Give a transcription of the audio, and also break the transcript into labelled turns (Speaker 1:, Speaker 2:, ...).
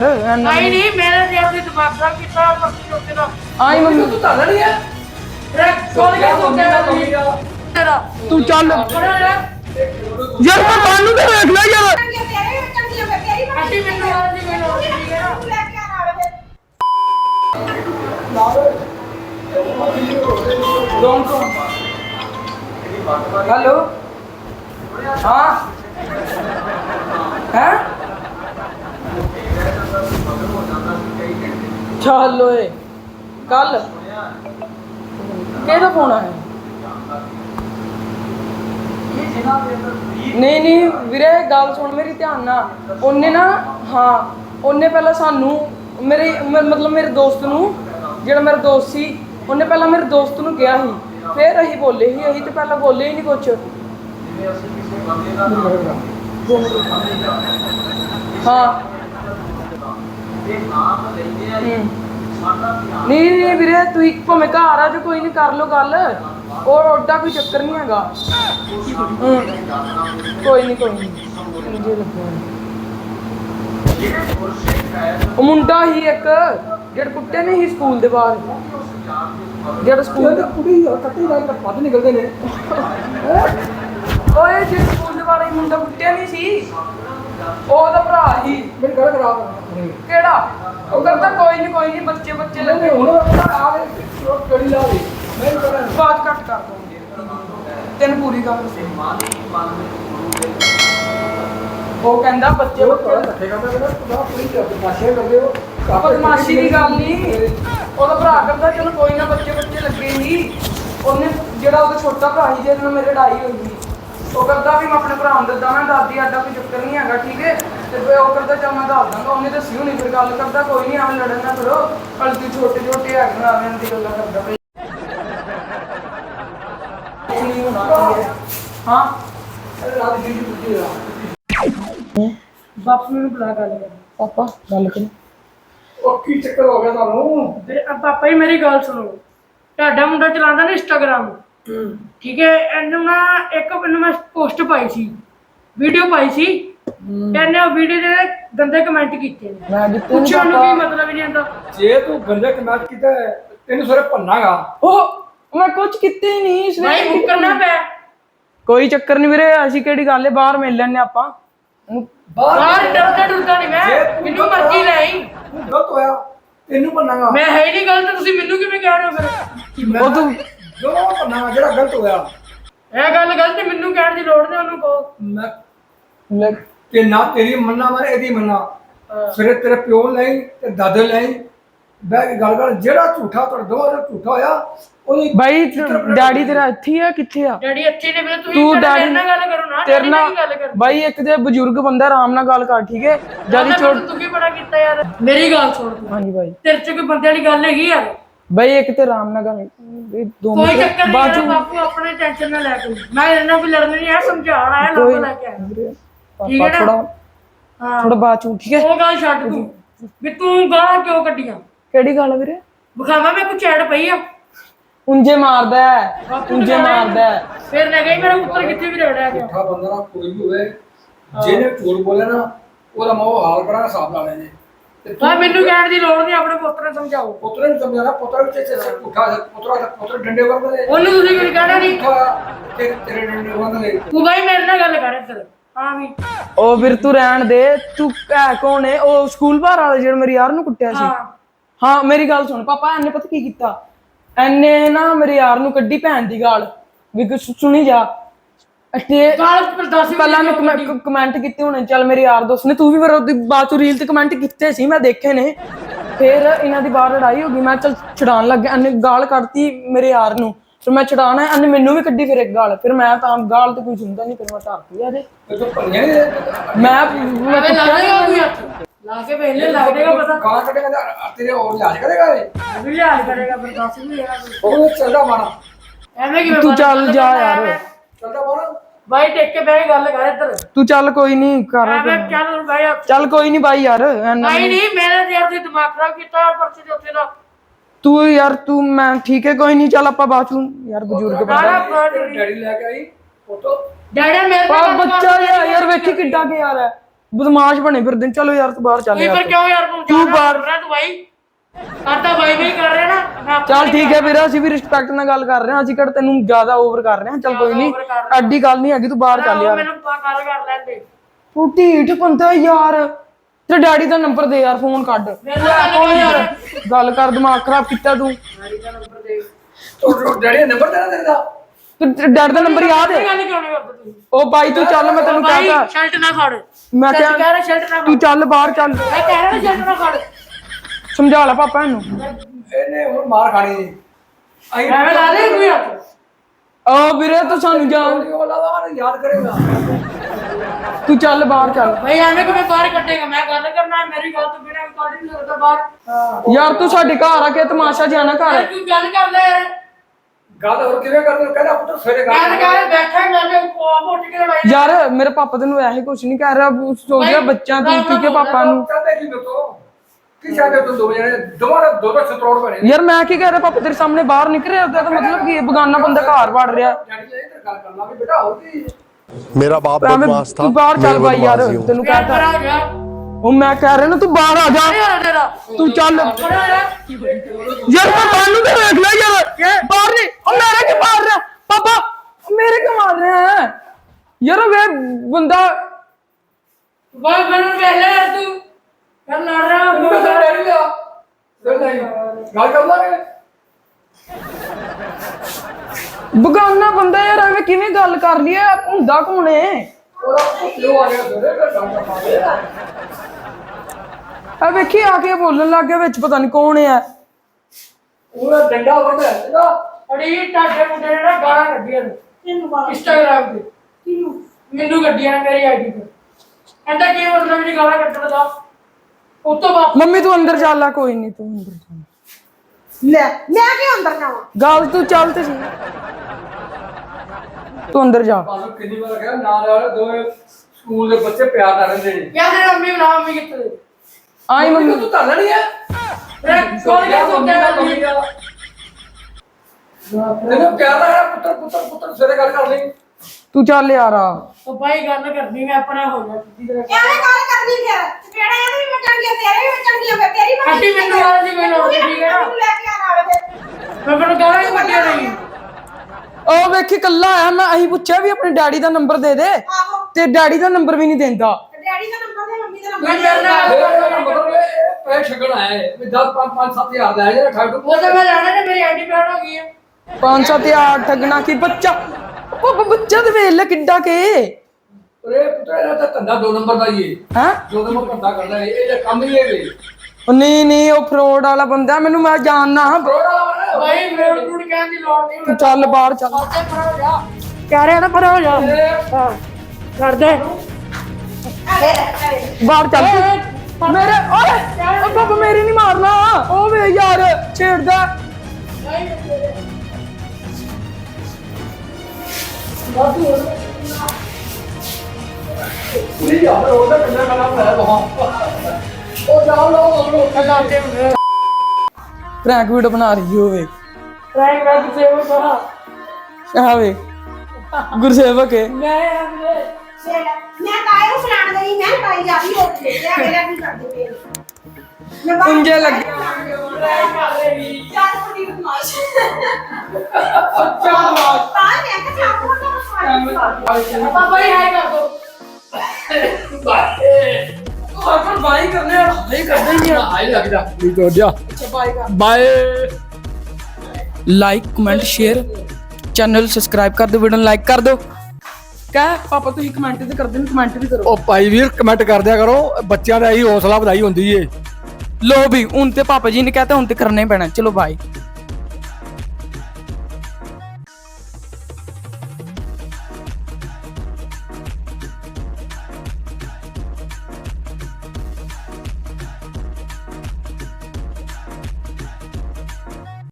Speaker 1: ਨਹੀਂ ਨਹੀਂ ਮੇਰੇ ਦਿਲ ਦੇ ਦਿਮਾਗ ਖਰਾਬ ਕੀਤਾ ਪਰਚੀ ਚੌਥੇ ਦਾ
Speaker 2: ਆਈ ਮੰਮੀ
Speaker 3: ਤੂੰ ਤਾਂ ਨਹੀਂ ਹੈ
Speaker 1: ਟਰੈਕ ਸੋਲ ਕੇ ਤੂੰ ਕਹਿ ਤੇਰਾ
Speaker 2: ਤੂੰ ਚੱਲ
Speaker 1: ਬੜਾ ਯਾਰ
Speaker 2: ਯਾਰ ਮੈਂ ਤੁਹਾਨੂੰ ਤੇ ਵੇਖ ਲੈ ਯਾਰ
Speaker 1: ਅੱਡੀ ਮੈਨੂੰ ਆ ਜੀ ਮੈਨੂੰ ਠੀਕ ਹੈ ਨਾ
Speaker 3: ਹੈਲੋ ਹਾਂ ਹੈ
Speaker 2: ਚੱਲ ਓਏ ਕੱਲ। ਕਿਹਦਾ ਫੋਨ ਆਇਆ? ਨਹੀਂ ਨਹੀਂ ਵੀਰੇ ਗੱਲ ਸੁਣ ਮੇਰੀ ਧਿਆਨ ਨਾਲ। ਉਹਨੇ ਨਾ ਹਾਂ ਉਹਨੇ ਪਹਿਲਾਂ ਸਾਨੂੰ ਮੇਰੇ ਮ- ਮਤਲਬ ਮੇਰੇ ਦੋਸਤ ਨੂੰ ਜਿਹੜਾ ਮੇਰਾ ਦੋਸਤ ਸੀ ਉਹਨੇ ਪਹਿਲਾਂ ਮੇਰੇ ਦੋਸਤ ਨੂੰ ਕਿਹਾ ਸੀ। ਫਿਰ ਅਸੀਂ ਬੋਲੇ ਸੀ ਅਸੀਂ ਤੇ ਪਹਿਲਾਂ ਬੋਲੇ ਹੀ ਨਹੀਂ ਹਾਂ ਹੂੰ। ਨਹੀਂ ਨਹੀਂ ਵੀਰੇ ਤੁਸੀਂ ਭਾਵੇਂ ਘਰ ਆ ਜੋ ਕੋਈ ਨਹੀਂ ਕਰ ਲੋ ਗੱਲ। ਉਹ ਓਡਾ ਕੋਈ ਚੱਕਰ ਨਹੀਂ ਹੈਗਾ। ਹੂੰ। ਕੋਈ ਨਹੀਂ ਕੋਈ ਨਹੀਂ ਉਹ ਮੁੰਡਾ ਹੀ ਇੱਕ ਜਿਹੜਾ ਕੁੱਟੇ ਨਹੀਂ ਸੀ ਸਕੂਲ ਦੇ ਬਾਹਰ। ਜਿਹੜਾ ਸਕੂਲ
Speaker 3: ਤੇ ਕੁੜੀ ਕੱਟੀ ਨਾਲ ਤਾਂ ਪੱਦ ਨਿਕਲਦੇ ਨੇ।
Speaker 2: ਓਏ ਜਿਹੜਾ ਸਕੂਲ ਦੇ ਬਾਹਰ ਹੀ ਮੁੰਡਾ ਕੁੱਟਿਆ ਨਹੀਂ ਸੀ ਉਹ ਉਹਦਾ ਭਰਾ ਹੀ।
Speaker 3: ਮੈਨੂੰ ਗੱਲ ਕਰਾ
Speaker 2: ਕਿਹੜਾ? ਉਹ ਕਹਿੰਦਾ ਕੋਈ ਨਹੀਂ ਕੋਈ ਨਹੀਂ ਬੱਚੇ ਬੱਚੇ
Speaker 3: ਨਹੀਂ
Speaker 2: ਲੱਗੇ
Speaker 3: ਹੁਣ ਆ ਗਏ ਕਿਹੜੀ ਲਾ ਦੇ ਮੈਂ ਕਰਾਂ
Speaker 2: ਬਾਤ ਘੱਟ ਕਰ ਦੂੰਗੇ ਤੈਨੂੰ ਪੂਰੀ ਗੱਲ ਉਹ ਕਹਿੰਦਾ ਬੱਚੇ
Speaker 3: ਉਹ
Speaker 2: ਬੱਚੇ।
Speaker 3: ਰੱਖੇਗਾ ਮੈਂ ਕਹਿੰਦਾ ਤੂੰ ਆ ਕੁੜੀ ਤੇ ਪਾਸੇ ਕਰਦੇ ਹੋ
Speaker 2: ਬਦਮਾਸ਼ੀ ਦੀ ਗੱਲ ਨਹੀਂ। ਉਹਦਾ ਭਰਾ ਕਹਿੰਦਾ ਚਲੋ ਕੋਈ ਨਾ ਬੱਚੇ ਬੱਚੇ ਲੱਗੇ ਹੀ ਉਹਨੇ ਜਿਹੜਾ ਉਹਦਾ ਛੋਟਾ ਭਰਾ ਸੀ ਜਿਹਦੇ ਨਾਲ ਮੇਰੀ ਲੜਾਈ ਹੋਈ ਸੀ। ਉਹ ਕਹਿੰਦਾ ਵੀ ਮੈਂ ਆਪਣੇ ਭਰਾ ਨੂੰ ਦੱਸਦਾ ਮੈਂ ਦਾਦੀ ਆਡਾ ਕੋਈ ਚੱਕਰ ਨਹੀਂ ਹੈਗਾ ਠੀਕ ਹੈ? ਤੇ ਫਿਰ ਉਹ ਕਹਿੰਦਾ ਚੱਲ ਮੈਂ ਦੱਸ ਦਾਂਗਾ ਉਹਨੇ ਦੱਸੀ ਹੋਣੀ ਫਿਰ ਗੱਲ ਕਰਦਾ ਕੋਈ ਨਹੀਂ ਆਵੇਂ ਲੜਨ ਨਾ ਕਰੋ ਹਲਕੀ ਛੋਟੇ ਛੋਟੇ ਹੈਗੇ ਨਾ ਆਵੇਂ ਦੀ ਗੱਲਾਂ ਕਰਦਾ ਪਈ ਨਹੀਂ ਹੋਣਾ ਕੀ ਹੈ। ਹਾਂ?
Speaker 3: ਰਾਤ ਦੀ ਪੁੱਛੀ ਆ
Speaker 1: ਬਾਪੂ ਨੂੰ ਬੁਲਾ ਗੱਲ ਕਰ।
Speaker 2: ਪਾਪਾ ਗੱਲ ਕਰ।
Speaker 3: ਉਹ ਕੀ ਚੱਕਰ ਹੋ ਗਿਆ ਤੁਹਾਨੂੰ?
Speaker 1: ਆ ਪਾਪਾ ਜੀ ਮੇਰੀ ਗੱਲ ਸੁਣੋ। ਤੁਹਾਡਾ ਮੁੰਡਾ ਚਲਾਉਂਦਾ ਨਾ ਇੰਸਟਾਗ੍ਰਾਮ ਠੀਕ ਹੈ? ਇਹਨੂੰ ਨਾ ਇੱਕ ਮੈਨੂੰ ਮੈਂ ਪੋਸਟ ਪਾਈ ਸੀ ਵੀਡੀਓ ਪਾਈ ਸੀ। ਇਹਨੇ ਉਹ ਵੀਡੀਓ ਦੇ ਗੰਦੇ ਕਮੈਂਟ ਕੀਤੇ ਨੇ।
Speaker 2: ਮੈਂ ਜਿੱਤੇ
Speaker 1: ਪੁੱਛਿਆ ਉਹਨੂੰ ਕੀ ਮਤਲਬ ਹੀ ਨਹੀਂ ਆਂਦਾ
Speaker 3: ਜੇ ਤੂੰ ਗੰਦੇ ਕਮੈਂਟ ਕੀਤਾ ਹੈ, ਤੈਨੂੰ ਸਾਰੇ ਭੰਨਾਗਾ।
Speaker 2: ਉਹ ਮੈਂ ਕੁਝ ਕੀਤੇ ਹੀ ਨਹੀਂ ਇਸ
Speaker 1: ਨਹੀਂ
Speaker 2: ਵਿੱਚ
Speaker 1: ਮੁੱਕਰਨਾ ਪਿਆ।
Speaker 2: ਕੋਈ ਚੱਕਰ ਨਹੀਂ ਵੀਰੇ ਅਸੀਂ ਕਿਹੜੀ ਗੱਲ ਹੈ ਬਾਹਰ ਮਿਲ ਲੈਣੇ ਆਪਾਂ।
Speaker 1: ਬਾਹਰ ਡਰਦਾ ਡਰਦਾ ਨਹੀਂ ਮੈਂ। ਮੈਨੂੰ ਮਰਜ਼ੀ ਲੈ ਆਈ।
Speaker 3: ਤੂੰ ਗਲਤ ਹੋਇਆ ਤੈਨੂੰ ਭੰਨਾਗਾ।
Speaker 1: ਮੈਂ ਹੈ ਹੀ ਨਹੀਂ ਗਲਤ ਤੁਸੀਂ ਮੈਨੂੰ ਕਿਵੇਂ ਕਹਿ ਰਹੇ ਹੋ ਫਿਰ?
Speaker 2: ਉਹ ਤੂੰ
Speaker 3: ਜੋ ਭੰਨਾਗਾ ਜਿਹੜਾ ਗਲਤ ਹੋਇਆ।
Speaker 1: ਇਹ ਗੱਲ ਗਲਤ ਮੈਨੂੰ ਕਹਿਣ ਦੀ ਲੋੜ ਨਹੀਂ ਉਹਨੂੰ ਕਹੋ।
Speaker 3: ਮੈਂ
Speaker 2: ਲੈ
Speaker 3: ਕਿ ਨਾ ਤੇਰੀ ਮੰਨਾ ਮੈਂ ਇਹਦੀ ਮੰਨਾ। ਫਿਰ ਤੇਰੇ ਪਿਓ ਲਈ ਤੇ ਦਾਦੇ ਲਈ। ਕੇ ਗੱਲ ਕਰ ਜਿਹੜਾ ਝੂਠਾ ਤੁਹਾਡੇ ਦੋਵਾਂ ਦਾ ਝੂਠਾ ਹੋਇਆ ਉਹਦੀ
Speaker 2: ਬਾਈ ਡੈਡੀ ਤੇਰਾ ਇੱਥੇ ਆ ਕਿੱਥੇ ਆ?
Speaker 1: ਡੈਡੀ ਅੱਛੇ ਨੇ ਫਿਰ ਤੁਸੀਂ
Speaker 2: ਤੂੰ
Speaker 1: ਮੇਰੇ
Speaker 2: ਡੈਡੀ
Speaker 1: ਨਾਲ ਗੱਲ ਕਰੋ ਨਾ
Speaker 2: ਤੇਰੇ
Speaker 1: ਡੈਡੀ ਨਾਲ ਗੱਲ ਕਰੋ।
Speaker 2: ਬਾਈ ਇੱਕ ਤੇ ਬਜ਼ੁਰਗ ਬੰਦਾ ਆਰਾਮ ਨਾਲ ਗੱਲ ਕਰ ਠੀਕ ਹੈ? ਛੋਟ
Speaker 1: ਤੂੰ ਕੀ ਬੜਾ ਕੀਤਾ ਯਾਰ। ਮੇਰੀ ਗੱਲ ਸੁਣ ਤੂੰ।
Speaker 2: ਹਾਂਜੀ ਬਾਈ।
Speaker 1: ਤੇਰੇ ਚ ਕੋਈ ਬੰਦੇ ਵਾਲੀ ਗੱਲ ਹੈਗੀ ਯਾਰ।
Speaker 2: ਬਾਈ ਇੱਕ ਤੇ ਗੱਲ ਇਹ ਦੋ
Speaker 1: ਕੋਈ
Speaker 2: ਮਿੰਟ
Speaker 1: ਚੱਕਰ ਨਹੀਂ ਯਾਰ ਬਾਪੂ ਆਪਣੇ ਟੈਨਸ਼ਨ ਨਾ ਲੈ ਕੋਈ ਮੈਂ ਇਹਨਾਂ ਵੀ ਲੜਨ ਨਹੀਂ ਆ ਸਮਝਾਉਣ ਆਇਆ ਲੋਕ ਲੈ ਕੇ ਆਇਆ।
Speaker 2: ਵੀਰੇ,
Speaker 1: ਠੀਕ
Speaker 2: ਪਾਪਾ
Speaker 1: ਹੈ ਨਾ?
Speaker 2: ਥੋੜਾ
Speaker 1: ਹਾਂ।
Speaker 2: ਥੋੜਾ ਬਾਅਦ ਚੋਂ ਠੀਕ ਹੈ।
Speaker 1: ਉਹ ਗੱਲ ਛੱਡ ਤੂੰ। ਵੀ ਤੂੰ ਗਾਲਾਂ ਕਿਉਂ ਕੱਢੀਆਂ?
Speaker 2: ਕਿਹੜੀ ਗੱਲ ਆ ਵੀਰੇ?
Speaker 1: ਵਿਖਾਵਾ ਮੈਂ ਕੋਈ ਚੈਟ ਪਈ ਆ?
Speaker 2: ਉਂਝੇ ਮਾਰਦਾ ਹੈ। ਉਂਝੇ ਮਾਰਦਾ ਹੈ।
Speaker 1: ਫਿਰ ਲੈ ਗਈ ਮੇਰਾ ਉੱਤਰ ਕਿੱਥੇ ਵੀ ਰੜਿਆ ਗਿਆ।
Speaker 3: ਬੰਦਾ ਨਾ ਕੋਈ ਵੀ ਹੋਵੇ ਜਿਹਨੇ ਝੂਠ ਬੋਲੇ ਨਾ ਉਹਦਾ ਮੈਂ ਉਹ ਹਾਲ ਕਰਾਂਗਾ ਸਾਫ਼ ਲਾ ਲੈਣੇ ਤੇ
Speaker 1: ਤਾਂ ਮੈਨੂੰ ਕਹਿਣ ਦੀ ਲੋੜ ਨਹੀਂ ਆਪਣੇ ਪੁੱਤਰ ਨੂੰ ਸਮਝਾਓ।
Speaker 3: ਪੁੱਤਰ ਨੂੰ ਸਮਝਾਣਾ ਪੁੱਤਰ ਵਿੱਚ ਤੇ ਝੂਠਾ ਪੁੱਤਰ ਦਾ ਪੁੱਤਰ ਡੰਡੇ ਵਰਗਾ
Speaker 1: ਉਹਨੂੰ ਤੁਸੀਂ ਕਹਿਣਾ ਨਹੀਂ।
Speaker 3: ਤੇਰੇ ਤੇਰੇ ਡੰਡੇ ਵਰਗਾ
Speaker 1: ਤੂੰ ਬਾਈ ਮੇਰੇ ਨਾਲ ਗੱਲ ਕਰ ਇੱਧਰ ਹਾਂ ਵੀ।
Speaker 2: ਉਹ ਵੀਰ ਤੂੰ ਰਹਿਣ ਦੇ ਤੂੰ ਹੈ ਕੌਣ ਹੈ ਉਹ ਸਕੂਲ ਬਾਹਰ ਵਾਲਾ ਜਿਹੜਾ ਮੇਰੀ ਯਾਰ ਨੂੰ ਕੁੱਟਿਆ ਸੀ।
Speaker 1: ਹਾਂ।
Speaker 2: ਹਾਂ ਮੇਰੀ ਗੱਲ ਸੁਣ ਪਾਪਾ ਇਹਨੇ ਪਤਾ ਕੀ ਕੀਤਾ? ਐਨੇ ਨਾ ਮੇਰੇ ਯਾਰ ਨੂੰ ਕੱਢੀ ਭੈਣ ਦੀ ਗਾਲ। ਵੀ ਕੁਛ ਸੁਣੀ ਜਾ। ਤੇ
Speaker 1: ਗਾਲ ਦੱਸ
Speaker 2: ਪਹਿਲਾਂ ਨੇ ਕਮੈਂਟ ਕੀਤੇ ਹੋਣੇ ਚੱਲ ਮੇਰੇ ਯਾਰ ਦੋਸਤ ਨੇ ਤੂੰ ਵੀ ਫਿਰ ਉਹਦੀ ਬਾਅਦ ਚ ਰੀਲ ਤੇ ਕਮੈਂਟ ਕੀਤੇ ਸੀ ਮੈਂ ਦੇਖੇ ਨੇ। ਫਿਰ ਇਹਨਾਂ ਦੀ ਬਾਹਰ ਲੜਾਈ ਹੋ ਗਈ ਮੈਂ ਚੱਲ ਛਡਾਣ ਲੱਗ ਗਿਆ ਇਹਨੇ ਗਾਲ ਕੱਢਤੀ ਮੇਰੇ ਯਾਰ ਨੂੰ। ਫਿਰ ਮੈਂ ਛਡਾਣਾ ਇਹਨੇ ਮੈਨੂੰ ਵੀ ਕੱਢੀ ਫਿਰ ਇੱਕ ਗਾਲ। ਫਿਰ ਮੈਂ ਤਾਂ ਗਾਲ ਤੇ ਕੋਈ ਸੁਣਦਾ ਨਹੀਂ ਫਿਰ ਮੈਂ ਧਰਤੀ ਆ ਦੇ
Speaker 3: ਨਹੀਂ
Speaker 2: ਮੈਂ ਮੈਂ
Speaker 1: ਲਾ ਕੇ ਵੇਲੇ ਲਾ ਦੇਗਾ ਪਤਾ।
Speaker 3: ਗਾਲਾਂ ਕੱਢੇਗਾ ਤੇਰੇ ਹੋਰ ਲਿਆਜ ਕਰੇਗਾ ਇਹ?
Speaker 1: ਵੀ ਲਿਆਜ ਕਰੇਗਾ ਫਿਰ ਦੱਸ ਵੀ ਦੇਗਾ ਕੋਈ।
Speaker 3: ਉਹ ਚੱਲਦਾ ਮਾਣਾ
Speaker 1: ਐਵੇਂ ਕਿਵੇਂ
Speaker 2: ਤੂੰ ਚੱਲ ਜਾ ਯਾਰ।
Speaker 3: ਚੱਲਦਾ ਮਾਣਾ
Speaker 1: ਬਾਈ ਟੇਕ ਕੇ ਬਹਿ ਗੱਲ ਕਰ ਇੱਧਰ।
Speaker 2: ਤੂੰ ਚੱਲ ਕੋਈ ਨਹੀਂ ਕਰ
Speaker 1: ਐਵੇਂ ਚੱਲ ਹੁਣ ਬਾਈ
Speaker 2: ਚੱਲ ਕੋਈ ਨਹੀਂ ਬਾਈ ਯਾਰ
Speaker 1: ਨਹੀਂ। ਨਹੀਂ ਮੇਰੇ ਤੇ ਯਾਰ ਦੇ ਦਿਮਾਗ ਖਰਾਬ ਕੀਤਾ ਪਰਚੇ ਦੇ ਉੱਤੇ ਦਾ।
Speaker 2: ਤੂੰ ਯਾਰ ਤੂੰ ਮੈਂ ਠੀਕ ਹੈ ਕੋਈ ਨਹੀਂ ਚੱਲ ਆਪਾਂ ਚ ਯਾਰ ਬਜ਼ੁਰਗ ਬੰਦਾ।
Speaker 3: ਡੈਡੀ ਲੈ ਕੇ ਆਈ ਫੋਟੋ।
Speaker 1: ਡੈਡੀ ਮੇਰੇ
Speaker 2: ਆ
Speaker 1: ਗੱਲ
Speaker 2: ਬੱਚਾ ਯਾਰ ਯਾਰ ਵੇਖੀ ਕਿੱਡਾ ਕੇ ਯਾਰ ਹੈ। ਬਦਮਾਸ਼ ਬਣੇ ਫਿਰਦੇ ਨੇ। ਚਲੋ ਯਾਰ ਤੂੰ ਬਾਹਰ ਚੱਲ
Speaker 1: ਨਹੀਂ
Speaker 2: ਯਾਰ
Speaker 1: ਫਿਰ ਕਿਉਂ ਯਾਰ ਤੂੰ
Speaker 2: ਤੂੰ
Speaker 1: ਤੂੰ
Speaker 2: ਬਾਹਰ-
Speaker 1: ਰਿਹਾ ਤੂੰ ਭਾਈ ਕਰਦਾ ਭਾਈ ਵੀ ਕਰ ਰਿਹਾ ਨਾ
Speaker 2: ਚੱਲ ਠੀਕ ਹੈ ਵੀਰ ਅਸੀਂ ਵੀ ਰਿਸਪੈਕਟ ਨਾਲ ਗੱਲ ਕਰ ਰਹੇ ਹਾਂ ਅਸੀਂ ਕਿਹੜਾ ਤੈਨੂੰ ਜ਼ਿਆਦਾ ਓਵਰ ਕਰ ਰਹੇ ਹਾਂ। ਚੱਲ ਕੋਈ ਨਹੀਂ ਐਡੀ ਗੱਲ ਨਹੀਂ ਹੈਗੀ ਤੂੰ ਬਾਹਰ ਚੱਲ ਯਾਰ।
Speaker 1: ਮੈਨੂੰ ਪਾ ਕਰ ਕਰ ਲੈਂਦੇ
Speaker 2: ਤੂੰ ਢੀਠ ਬੰਦਾ ਯਾਰ। ਤੇਰੇ ਡੈਡੀ ਦਾ ਨੰਬਰ ਦੇ ਯਾਰ ਫੋਨ ਕੱਢ।
Speaker 1: ਗੱਲ ਯਾਰ?
Speaker 2: ਗੱਲ ਕਰ ਦਿਮਾਗ ਖਰਾਬ ਕੀਤਾ ਤੂੰ।
Speaker 1: ਦਾ ਨੰਬਰ ਦੇ
Speaker 3: ਡੈਡੀ ਨੇ ਨੰਬਰ ਦੇਣਾ ਦਿੰਦਾ
Speaker 2: ਤੂੰ ਤੇਰੇ ਡੈਡੀ ਦਾ ਨੰਬਰ ਯਾਦ ਹੈ?
Speaker 1: ਗੱਲ ਕਿਉਂ ਨਹੀਂ ਕਰਦਾ ਤੂੰ?
Speaker 2: ਉਹ ਬਾਈ ਤੂੰ ਚੱਲ ਮੈਂ ਤੈਨੂੰ ਕਹਤਾ।
Speaker 1: ਸ਼ਰਟ ਨਾ ਫੜ।
Speaker 2: ਮੈਂ ਕਿਹਾ
Speaker 1: ਕਹਿ ਰਿਹਾ ਸ਼ਰਟ ਨਾ ਫੜ।
Speaker 2: ਤੂੰ ਚੱਲ ਬਾਹਰ ਚੱਲ।
Speaker 1: ਮੈਂ ਕਹਿ ਰਿਹਾ ਸ਼ਰਟ ਨਾ ਫੜ।
Speaker 2: ਸਮਝਾ ਲੈ ਪਾਪਾ ਇਹਨੂੰ
Speaker 3: ਇਹਨੇ ਹੁਣ ਮਾਰ ਖਾਣੀ ਹੈ ਅਸੀਂ
Speaker 1: ਐਵੇਂ ਲਾ ਦੇ ਕੋਈ ਹੱਥ।
Speaker 2: ਆ ਵੀਰੇ ਤੂੰ ਸਾਨੂੰ ਜਾਣ
Speaker 3: ਉਹ ਲਾਵਾ ਯਾਦ ਕਰੇਗਾ।
Speaker 2: ਤੂੰ ਚੱਲ ਬਾਹਰ ਚੱਲ।
Speaker 1: ਭਾਈ ਐਵੇਂ ਕਿਵੇਂ ਬਾਹਰ ਕੱਢੇਗਾ? ਮੈਂ ਗੱਲ ਕਰਨਾ ਮੇਰੀ ਗੱਲ ਤੋਂ ਬਿਨਾਂ ਰਿਕਾਰਡਿੰਗ ਨਹੀਂ ਕਰਦਾ ਬਾਹਰ।
Speaker 2: ਯਾਰ ਤੂੰ ਸਾਡੇ ਘਰ ਆ ਕੇ ਤਮਾਸ਼ਾ ਜਾਣਾ ਘਰ।
Speaker 1: ਤੂੰ ਗੱਲ ਕਰ ਲੈ। ਯਾਰ
Speaker 3: ਗੱਲ ਹੋਰ ਕਿਵੇਂ ਕਰਦੇ ਕਹਿੰਦਾ ਪੁੱਤਰ ਸਵੇਰੇ
Speaker 1: ਮੈਂ
Speaker 3: ਗੱਲ
Speaker 1: ਕਹਿ ਰਿਹਾ ਬੈਠਾ ਮੈਂ ਤੇ ਕੋਪ ਉੱਠ ਕੇ ਲੜਾਈ
Speaker 2: ਯਾਰ ਮੇਰੇ ਪਾਪਾ ਤੈਨੂੰ ਐਸੇ ਕੁਝ ਨਹੀਂ ਕਹਿ ਰਿਹਾ। ਉਹ ਸੋਚ ਰਿਹਾ ਬੱਚਾ ਤੂੰ ਠੀਕ ਹੈ ਪਾਪਾ ਨੂੰ।
Speaker 3: ਚਾਹਤੇ ਕੀ ਦੱਸੋ ਕਿ ਸਾਡੇ ਤੋਂ ਦੋ ਜਣੇ? ਦੁਬਾਰਾ ਦੋ ਦੋ ਸਤਰੋੜ ਬਣੇ
Speaker 2: ਯਾਰ ਮੈਂ ਕੀ ਕਹਿ ਰਿਹਾ ਪਾਪਾ ਤੇਰੇ ਸਾਹਮਣੇ ਬਾਹਰ ਨਿਕਲ ਉਹਦਾ ਤਾਂ ਮਤਲਬ ਕੀ ਬਗਾਨਾ ਬੰਦਾ ਘਰ ਵੜ ਰਿਹਾ।
Speaker 4: ਮੇਰਾ
Speaker 2: ਬਾਪ
Speaker 4: ਬਦਮਾਸ਼ ਥਾ
Speaker 2: ਤੂੰ ਬਾਹਰ ਚੱਲ ਮੈਂ ਯਾਰ ਤੈਨੂੰ
Speaker 1: ਕਹਿ ਤਾ
Speaker 2: ਉਹ ਮੈਂ ਕਹਿ ਰਿਹਾ ਨਾ ਤੂੰ ਬਾਹਰ ਆ ਜਾ। ਤੂੰ ਚੱਲ। ਯਾਰ ਮੈਂ ਤੁਹਾਨੂੰ ਤੇ ਵੇਖ ਲਿਆ ਯਾਰ। ਬਾਹਰ ਨਹੀਂ। ਉਹ ਮੇਰੇ ਕਿ ਮਾਰ ਰਿਹਾ? ਪਾਪਾ ਮੇਰੇ ਕਿ ਮਾਰ ਰਿਹਾ ਹੈ? ਯਾਰ ਵੇ ਬੰਦਾ
Speaker 1: ਬਾਈ ਮੈਨੂੰ ਵੇਖ ਤੂੰ। ਕਰ ਲੜ ਰਿਹਾ
Speaker 3: ਤੂੰ ਕਹਿੰਦਾ ਡੈਡੀ ਲਿਆ ਫਿਰ ਨਹੀਂ ਗੱਲ ਕਰ ਲਾਂਗੇ।
Speaker 2: ਬਗਾਨਾ ਬੰਦਾ ਯਾਰ ਐਵੇਂ ਕਿਵੇਂ ਗੱਲ ਕਰ ਲਈ ਹੈ ਹੁੰਦਾ ਕੌਣ
Speaker 3: ਉਹਦਾ ਪੁੱਤਰ ਆ ਗਿਆ ਸਵੇਰੇ ਫਿਰ ਗੱਲ ਕਰ ਪਾਵੇ
Speaker 2: ਆ ਵੇਖੀ ਆ ਕੇ ਬੋਲਣ ਲੱਗ ਗਿਆ ਵਿੱਚ ਪਤਾ ਨਹੀਂ ਕੌਣ ਹੈ
Speaker 3: ਉਹਦਾ ਡੰਡਾ ਵੱਢਿਆ ਸੀਗਾ
Speaker 1: ਅੜੀ ਟਾਡੇ ਮੁੰਡੇ ਨੇ ਨਾ ਗਾਲਾਂ ਕੱਢੀਆਂ ਨੇ। ਇੰਸਟਾਗ੍ਰਾਮ ਤੇ। ਕਿਹਨੂੰ? ਮੈਨੂੰ ਕੱਢੀਆਂ ਨੇ ਮੇਰੀ ਆਈਡੀ ਤੇ। ਕਹਿੰਦਾ ਕੀ ਮਤਲਬ ਮੇਰੀ ਗਾਲਾਂ ਕੱਢਣ ਦਾ? ਉਸ ਤੋਂ ਬਾਅਦ
Speaker 2: ਮੰਮੀ ਤੂੰ ਅੰਦਰ ਚੱਲ ਆ ਕੋਈ ਨਹੀਂ ਤੂੰ ਅੰਦਰ ਚੱਲ
Speaker 5: ਲੈ। ਮੈਂ ਕਿਉਂ ਅੰਦਰ ਜਾਵਾਂ?
Speaker 2: ਗੱਲ ਤੂੰ ਚੱਲ ਤੇ ਸੀ ਤੂੰ ਅੰਦਰ ਜਾ।
Speaker 3: ਤੁਹਾਨੂੰ ਕਿੰਨੀ ਵਾਰ ਕਿਹਾ ਨਾਲ ਵਾਲੇ ਦੋਵੇਂ ਸਕੂਲ ਦੇ ਬੱਚੇ ਪਿਆਰ ਕਰ ਰਹੇ ਨੇ।
Speaker 1: ਯਾਰ ਤੇਰੀ ਮੰਮੀ ਬਣਾ ਮੰਮੀ ਕਿੱਥੇ ਦੇ
Speaker 2: ਆਈ ਮੰਮੀ
Speaker 3: ਤੂੰ ਧਰਨਾ ਨਹੀਂ ਹੈ?
Speaker 1: ਮੈਂ ਕੋਲ ਗਿਆ ਸੁਣਦਾ
Speaker 3: ਮੰਮੀ।
Speaker 1: ਨਹੀਂ
Speaker 3: ਦਾ ਤੈਨੂੰ ਪਿਆਰ ਦਾ ਹੈ ਪੁੱਤਰ ਪੁੱਤਰ ਪੁੱਤਰ ਸਵੇਰੇ ਗੱਲ ਕਰ ਲਈ
Speaker 2: ਤੂੰ ਚੱਲ ਯਾਰ ਆ।
Speaker 1: ਉਹ ਭਾਈ ਗੱਲ ਕਰਨੀ ਮੈਂ ਆਪਣਾ ਹੋ ਗਿਆ ਸਿੱਧੀ ਤਰ੍ਹਾਂ।
Speaker 5: ਐਵੇਂ ਗੱਲ ਕਰਨੀ ਫਿਰ ਚਪੇੜਾ ਇਹਦੇ ਵੀ ਵੱਜਣ ਗਿਆ ਤੇਰੇ ਵੀ ਵੱਜਣ ਗਿਆ ਫਿਰ ਤੇਰੀ ਮੰਮੀ
Speaker 1: ਆਂਟੀ ਮੈਨੂੰ ਆਵਾਜ਼ ਦੀ ਕੋਈ ਲੋੜ ਨਹੀਂ, ਠੀਕ ਹੈ ਨਾ?
Speaker 5: ਮੈਨੂੰ ਲੈ ਕੇ ਆਣਾ ਆਵੇ ਫਿਰ
Speaker 1: ਮੈਂ ਮੈਨੂੰ ਗਾਲਾਂ ਹੀ ਕੱਢੀਆਂ ਨਹੀਂ
Speaker 2: ਉਹ ਵੇਖੀ ਕੱਲਾ ਆਇਆ ਮੈਂ ਅਹੀਂ ਪੁੱਛਿਆ ਵੀ ਆਪਣੇ ਡੈਡੀ ਦਾ ਨੰਬਰ ਦੇ ਦੇ।
Speaker 5: ਆਹੋ।
Speaker 2: ਤੇ ਡੈਡੀ ਦਾ ਨੰਬਰ ਵੀ ਨਹੀਂ ਦਿੰਦਾ।
Speaker 5: ਡੈਡੀ ਦਾ ਨੰਬਰ ਤੇ ਮੰਮੀ ਦਾ
Speaker 1: ਮੈਂ
Speaker 5: ਨੰਬਰ
Speaker 3: ਇਹ ਪੈਸੇ ਛੱਡਣ ਆਇਆ ਹੈ ਵੀ 10 5 5 7000 ਦਾ ਹੈ ਜਿਹੜਾ ਠੱਗ
Speaker 1: ਉਹ ਤਾਂ ਮੈਂ ਜਾਣਾ ਨੇ ਮੇਰੀ ਆਈਡੀ ਪੈਡ ਹੋ ਗਈ ਹੈ
Speaker 2: 5-7 ਠੱਗਣਾ ਕੀ ਬੱਚਾ? ਉਹ ਬੱਚਾ ਤੇ ਵੇਖ ਲੈ ਕਿੱਡਾ ਕੇ
Speaker 3: ਰੇ ਪੁੱਤਰ ਇਹਦਾ ਤਾਂ ਧੰਦਾ ਦੋ ਨੰਬਰ ਦਾ ਹੀ ਹੈ?
Speaker 2: ਹੈ
Speaker 3: ਦੋ ਨੰਬਰ ਧੰਦਾ ਕਰਦਾ ਹੈ ਇਹ ਤਾਂ ਕੰਮ ਹੀ ਹੈ ਵੇ
Speaker 2: ਉਹ ਨਹੀਂ ਨਹੀਂ ਉਹ ਫਰੋਡ ਵਾਲਾ ਬੰਦਾ ਮੈਨੂੰ ਮੈਂ ਜਾਣਨਾ ਹਾਂ।
Speaker 3: ਬਰੋੜਾ ਵਾਲਾ
Speaker 1: ਭਾਈ ਮੇਰੇ ਨੂੰ ਕਹਿਣ ਦੀ ਲੋੜ ਨਹੀਂ
Speaker 2: ਤੂੰ ਚੱਲ ਬਾਹਰ ਚੱਲ।
Speaker 1: ਅੱਗੇ ਪਰਾਂ ਹੋ ਜਾ। ਕਹਿ ਰਿਹਾ ਨਾ ਪਰਾਂ ਹੋ ਜਾ ਹਾਂ ਕਰ ਦੇ।
Speaker 2: ਬਾਹਰ ਚੱਲ। ਮੇਰੇ ਓਏ ਉਹ ਬਾਬਾ ਮੇਰੀ ਨਹੀਂ ਮਾਰਨਾ। ਉਹ ਵੇ ਯਾਰ ਛੇੜਦਾ।
Speaker 3: ਨਹੀਂ ਯਾਰ ਉਹਦਾ ਕੰਨਾ ਕੰਨਾ ਹੋਇਆ ਬਹੁਤ। ਉਹ ਜਾਓ ਲੋ ਉਹ
Speaker 1: ਖਜ਼ਾਤੇ ਹੁੰਦੇ
Speaker 2: ਪ੍ਰੈਂਕ ਵੀਡੀਓ ਬਣਾ ਰਹੀ ਹੋਵੇ
Speaker 1: ਟ੍ਰਾਈ ਕਰ ਤੂੰ ਸੇਵ ਕਰਾ
Speaker 2: ਆ ਵੇ ਗੁਰਸੇਵਕ ਹੈ
Speaker 1: ਮੈਂ ਅੰਦੇ
Speaker 5: ਛੇੜ ਮੈਂ ਕਾਇ ਨੂੰ ਫਲਾਣ ਗਈ ਮੈਂ ਕਾਈ ਜਾ ਰਹੀ ਹੋ ਕੇ ਤੇ ਅਗਲੇ ਕੀ ਕਰਦੇ ਪਏ ਨੇ? ਮੈਂ ਬਾਹਰ
Speaker 2: ਪੁੰਜੇ ਲੱਗੇ।
Speaker 1: ਟ੍ਰਾਈ ਕਰ ਰਹੀ
Speaker 5: ਚੱਲ ਕੁੜੀ ਬਦਮਾਸ਼ ਤਾਂ ਮੈਂ ਕਿਹਾ ਚਾਹ ਕੋਲ ਤਾਂ
Speaker 1: ਪਾਪਾ ਹੀ ਹਾਈ ਕਰ ਦੋ
Speaker 2: ਆਪਾਂ ਬਾਈ ਕਰਨੇ ਆ ਹਾਈ ਕਰਦੇ ਹੀ ਆ
Speaker 3: ਆਈ ਲੱਗ ਜਾ ਵੀ ਤੋਂ ਜਾ bye
Speaker 2: like comment share channel subscribe ਕਰ ਦਿਓ ਵੀਡੀਓ ਨੂੰ ਲਾਈਕ ਕਰ ਦਿਓ। ਕਹ ਪਾਪਾ ਤੁਸੀਂ ਕਮੈਂਟ ਤੇ ਕਰਦੇ ਨੇ ਕਮੈਂਟ ਵੀ ਕਰੋ।
Speaker 3: ਉਹ ਭਾਈ ਵੀਰ ਕਮੈਂਟ ਕਰ ਦਿਆ ਕਰੋ ਬੱਚਿਆਂ ਦਾ ਇਹੀ ਹੌਸਲਾ ਵਧਾਈ ਹੁੰਦੀ ਏ।
Speaker 2: ਲੋ ਵੀ ਹੁਣ ਤੇ ਪਾਪਾ ਜੀ ਨੇ ਕਹਤਾ ਹੁਣ ਤੇ ਕਰਨਾ ਹੀ ਪੈਣਾ। ਚਲੋ ਬਾਏ